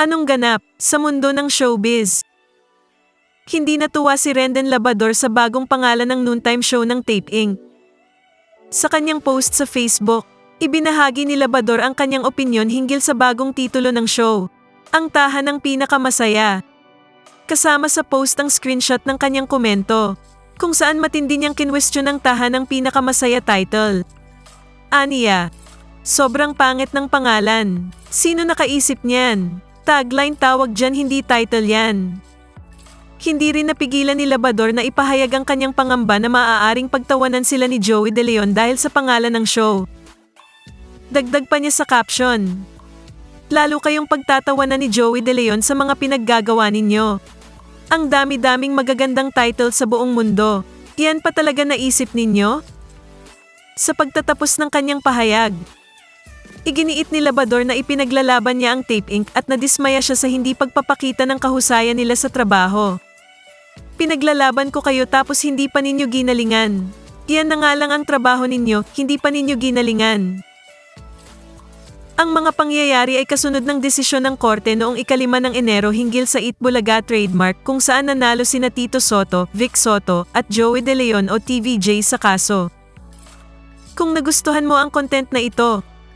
Anong ganap sa mundo ng showbiz? Hindi natuwa si Renden Labador sa bagong pangalan ng noontime show ng Tape Inc. Sa kanyang post sa Facebook, ibinahagi ni Labador ang kanyang opinyon hinggil sa bagong titulo ng show, Ang Tahan ng Pinakamasaya. Kasama sa post ang screenshot ng kanyang komento, kung saan matindi niyang kinwestiyon ang Tahan ng Pinakamasaya title. Aniya, sobrang pangit ng pangalan. Sino nakaisip niyan? Tagline tawag dyan hindi title yan. Hindi rin napigilan ni Labador na ipahayag ang kanyang pangamba na maaaring pagtawanan sila ni Joey De Leon dahil sa pangalan ng show. Dagdag pa niya sa caption. Lalo kayong pagtatawanan ni Joey De Leon sa mga pinaggagawa ninyo. Ang dami-daming magagandang title sa buong mundo. Iyan pa talaga naisip ninyo? Sa pagtatapos ng kanyang pahayag, Iginiit ni Labador na ipinaglalaban niya ang Tape Inc. at nadismaya siya sa hindi pagpapakita ng kahusayan nila sa trabaho. Pinaglalaban ko kayo tapos hindi pa ninyo ginalingan. Iyan na nga lang ang trabaho ninyo, hindi pa ninyo ginalingan. Ang mga pangyayari ay kasunod ng desisyon ng korte noong ikalima ng Enero hinggil sa Itbulaga trademark kung saan nanalo sina Tito Soto, Vic Soto, at Joey De Leon o TVJ sa kaso. Kung nagustuhan mo ang content na ito,